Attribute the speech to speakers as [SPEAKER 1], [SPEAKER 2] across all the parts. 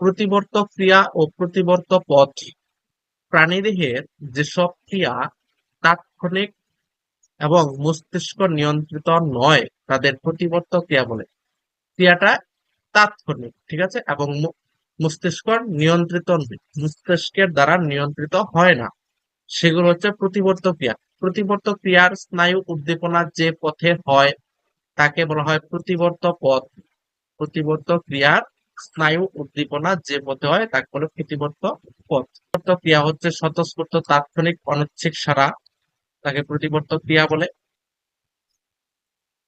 [SPEAKER 1] প্রতিবর্ত ক্রিয়া ও প্রতিবর্ত পথ প্রাণীদেহের যেসব ক্রিয়া তাৎক্ষণিক এবং মস্তিষ্ক নিয়ন্ত্রিত নয়, তাদের প্রতিবর্ত ক্রিয়া বলে। ক্রিয়াটা তাৎক্ষণিক, ঠিক আছে? এবং মস্তিষ্ক নিয়ন্ত্রিত নয়, মস্তিষ্কের দ্বারা নিয়ন্ত্রিত হয় না। সেগুলো হচ্ছে প্রতিবর্ত ক্রিয়া। প্রতিবর্ত ক্রিয়ার স্নায়ু উদ্দীপনা যে পথে হয়, তাকে বলা হয় প্রতিবর্ত পথ। প্রতিবর্ত ক্রিয়ার স্নায়ু উদ্দীপনা যে পথে হয় তাকে বলে প্রতিবর্ত পথ। ক্রিয়া হচ্ছে স্বতঃস্ফূর্ত তাৎক্ষণিক অনৈচ্ছিক সারা তাকে প্রতিবর্ত ক্রিয়া বলে।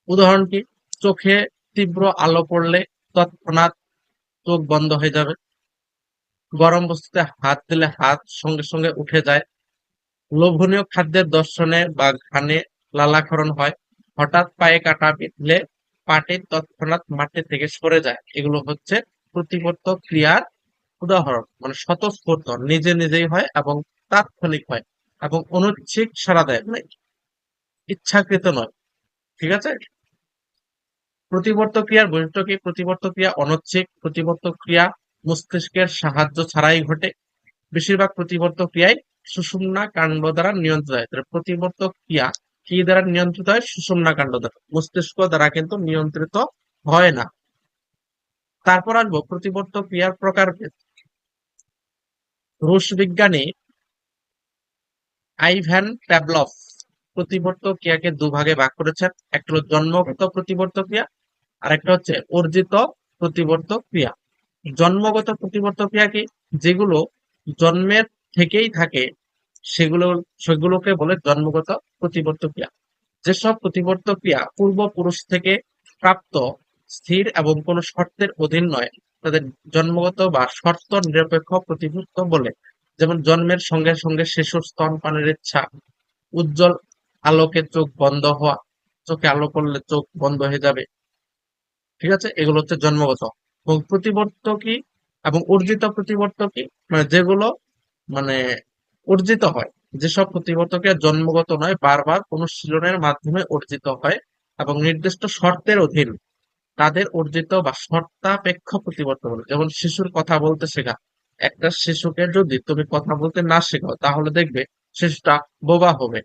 [SPEAKER 1] উদাহরণ কি? চোখে তীব্র আলো পড়লে তৎক্ষণাৎ চোখ বন্ধ হয়ে যাবে। গরম বস্তুতে হাত দিলে হাত সঙ্গে সঙ্গে উঠে যায়। লোভনীয় খাদ্যের দর্শনে বা ঘানে লালাক্ষরণ হয়। হঠাৎ পায়ে কাটা বিঁধলে পাটি তৎক্ষণাৎ মাটি থেকে সরে যায়। এগুলো হচ্ছে প্রতিবর্ত ক্রিয়ার উদাহরণ মানে স্বতঃস্ফূর্ত, নিজে নিজেই হয় এবং তাৎক্ষণিক হয় এবং অনৈচ্ছিক সারা দেয় মানে ইচ্ছাকৃত নয়, ঠিক আছে? প্রতিবর্ত ক্রিয়ার বৈশিষ্ট্য কি? প্রতিবর্ত ক্রিয়া অনৈচ্ছিক প্রতিবর্ত ক্রিয়া মস্তিষ্কের সাহায্য ছাড়াই ঘটে। বেশিরভাগ প্রতিবর্ত ক্রিয়ায় সুষুম্না কাণ্ড দ্বারা নিয়ন্ত্রিত হয়। তাহলে প্রতিবর্ত ক্রিয়া কি দ্বারা নিয়ন্ত্রিত হয়? সুষুম্না কাণ্ড দ্বারা, মস্তিষ্ক দ্বারা কিন্তু নিয়ন্ত্রিত হয় না। তারপর আসব প্রতিবর্ত ক্রিয়ার প্রকারভেদ। রুশ বিজ্ঞানী আইভ্যান প্যাভলভ প্রতিবর্ত ক্রিয়াকে দুভাগে ভাগ করেছেন। একটা হলো জন্মগত প্রতিবর্ত ক্রিয়া আর একটা হচ্ছে অর্জিত প্রতিবর্ত ক্রিয়া। জন্মগত প্রতিবর্ত ক্রিয়া কি? যেগুলো জন্মের থেকেই থাকে, সেগুলো, সেগুলোকে বলে জন্মগত প্রতিবর্ত ক্রিয়া। যেসব প্রতিবর্ত ক্রিয়া পূর্বপুরুষ থেকে প্রাপ্ত স্থির এবং কোনো শর্তের অধীন নয়। তাদের জন্মগত বা শর্ত নিরপেক্ষ প্রতিবর্ত বলে। যেমন জন্মের সঙ্গে সঙ্গে শিশুর স্তনপানের ইচ্ছা, উজ্জ্বল আলোকে চোখ বন্ধ হওয়া, চোখে আলো করলে চোখ বন্ধ হয়ে যাবে। ঠিক আছে? এগুলো হচ্ছে জন্মগত। এবং প্রতিবর্ত কি? এবং অর্জিত প্রতিবর্ত কি? মানে যেগুলো মানে অর্জিত হয়। যেসব প্রতিবর্তকে জন্মগত নয়, বারবার অনুশীলনের মাধ্যমে অর্জিত হয় এবং নির্দিষ্ট শর্তের অধীন। তাদের অর্জিত বা শর্তাপেক্ষ প্রতিবর্ত বলে যেমন শিশুর কথা বলতে শেখা। একটা শিশুকে যদি তুমি কথা বলতে না শেখাও, তাহলে দেখবে শিশুটা বোবা হবে।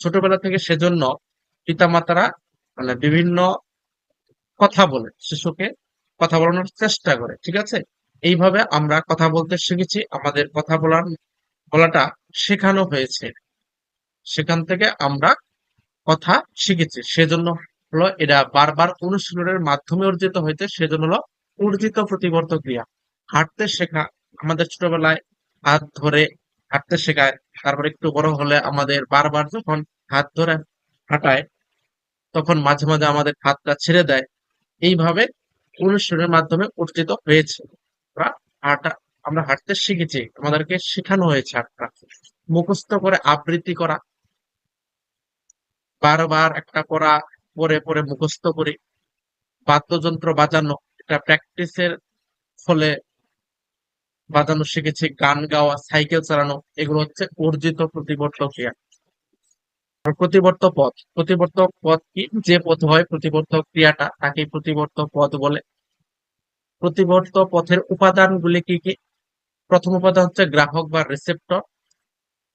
[SPEAKER 1] ছোটবেলা থেকে সেজন্য পিতামাতারা মানে বিভিন্ন কথা বলে, শিশুকে কথা বলানোর চেষ্টা করে, ঠিক আছে? এইভাবে আমরা কথা বলতে শিখেছি, আমাদের কথা বলার, বলাটা শেখানো হয়েছে। সেখান থেকে আমরা কথা শিখেছি। সেজন্য হলো এটা বারবার অনুশীলনের মাধ্যমে অর্জিত হয়েছে সেজন্য হলো অর্জিত প্রতিবর্ত ক্রিয়া। হাঁটতে শেখা আমাদের ছোটবেলায় হাত ধরে হাঁটতে শেখায় তারপর একটু বড় হলে আমাদের বারবার যখন হাত ধরে হাঁটায়, তখন মাঝে মাঝে আমাদের হাতটা ছেড়ে দেয়। এইভাবে অনুশীলনের মাধ্যমে অর্জিত হয়েছে। হাঁটা, আমরা হাঁটতে শিখেছি, আমাদেরকে শেখানো হয়েছে হাঁটটা। মুখস্থ করে আবৃত্তি করা, বারবার একটা পড়া পরে পরে মুখস্থ করি। বাদ্যযন্ত্র বাজানো, এটা প্র্যাকটিসের ফলে বাজানো শিখেছি, গান গাওয়া সাইকেল চালানো, এগুলো হচ্ছে অর্জিত প্রতিবর্ত ক্রিয়া। প্রতিবর্ত পথ প্রতিবর্ত পথ কি? যে পথ হয় প্রতিবর্ত ক্রিয়াটা, তাকে প্রতিবর্ত পথ বলে। প্রতিবর্ত পথের উপাদানগুলি কি কি? প্রথম উপাদান হচ্ছে গ্রাহক বা রিসেপ্টর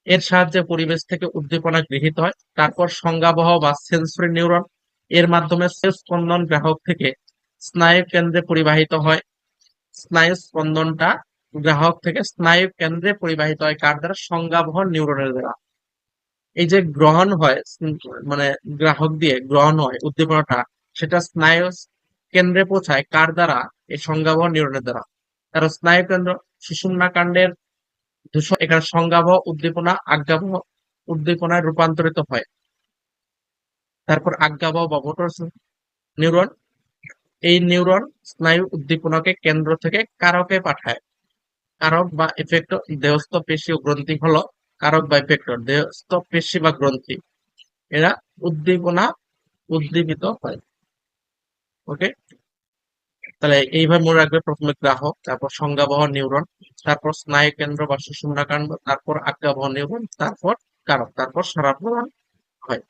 [SPEAKER 1] এর সাহায্যে পরিবেশ থেকে উদ্দীপনা গৃহীত হয়। তারপর সংজ্ঞাবহ বা সেন্সরি নিউরন এর মাধ্যমে স্পন্দন গ্রাহক থেকে স্নায়ু কেন্দ্রে পরিবাহিত হয়। স্নায়ু স্পন্দনটা গ্রাহক থেকে স্নায়ু কেন্দ্রে পরিবাহিত হয়, কার দ্বারা? সংজ্ঞাবহ নিউরনের দ্বারা। এই যে গ্রহণ হয় মানে গ্রাহক দিয়ে গ্রহণ হয়, উদ্দীপনাটা, সেটা স্নায়ু কেন্দ্রে পৌঁছায়, কার দ্বারা? এই সংজ্ঞাবহ নিউরনের দ্বারা। কারণ স্নায়ু কেন্দ্র সুষুম্না কাণ্ডের এখানে সংজ্ঞাবহ উদ্দীপনা, আজ্ঞাবহ উদ্দীপনায় রূপান্তরিত হয়। তারপর আজ্ঞাবহ বা মোটর নিউরন, এই নিউরন স্নায়ু উদ্দীপনাকে কেন্দ্র থেকে কারকে পাঠায়। কারক বা এফেক্টর দেহস্থ পেশি ও গ্রন্থি হলো কারক বা এফেক্টর দেহস্থ পেশি বা গ্রন্থি এরা উদ্দীপনা উদ্দীপিত হয়। ওকে তাহলে এইভাবে মনে রাখবে প্রথমে গ্রাহক তারপর সংজ্ঞাবহ নিউরন, তারপর স্নায়ু কেন্দ্র বা সুষুম্নাকাণ্ড তারপর আজ্ঞাবহ নিউরন, তারপর কারক তারপর সারা হয়।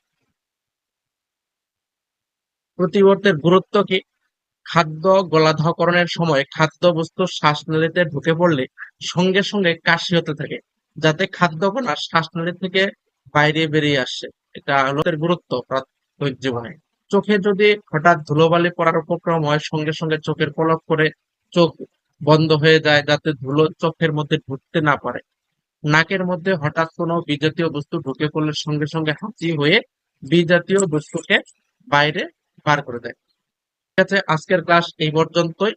[SPEAKER 1] প্রতিবর্তের গুরুত্ব কি? খাদ্য গলাধকরণের সময় খাদ্যবস্তু শ্বাসনালীতে ঢুকে পড়লে সঙ্গে সঙ্গে কাশি হতে থাকে, যাতে খাদ্যকণা শ্বাসনালী থেকে বাইরে বেরিয়ে আসে। এটা হলো গুরুত্ব প্রাথমিক জীবনে। চোখে যদি হঠাৎ ধুলোবালি পড়ার উপক্রম হয়, সঙ্গে সঙ্গে চোখের পলক করে চোখ বন্ধ হয়ে যায়, যাতে ধুলো চোখের মধ্যে ঢুকতে না পারে। নাকের মধ্যে হঠাৎ কোনো বিজাতীয় বস্তু ঢুকে পড়লে সঙ্গে সঙ্গে হাঁচি হয়ে বিজাতীয় বস্তুকে বাইরে বার করে দেয়। ঠিক আছে, আজকের ক্লাস এই পর্যন্তই।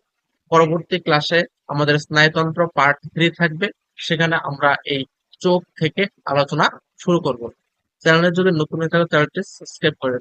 [SPEAKER 1] পরবর্তী ক্লাসে আমাদের স্নায়ুতন্ত্র পার্ট থ্রি থাকবে। সেখানে আমরা এই চোখ থেকে আলোচনা শুরু করব। চ্যানেলে যদি নতুন হয়ে থাকে চ্যানেলটি সাবস্ক্রাইব করে।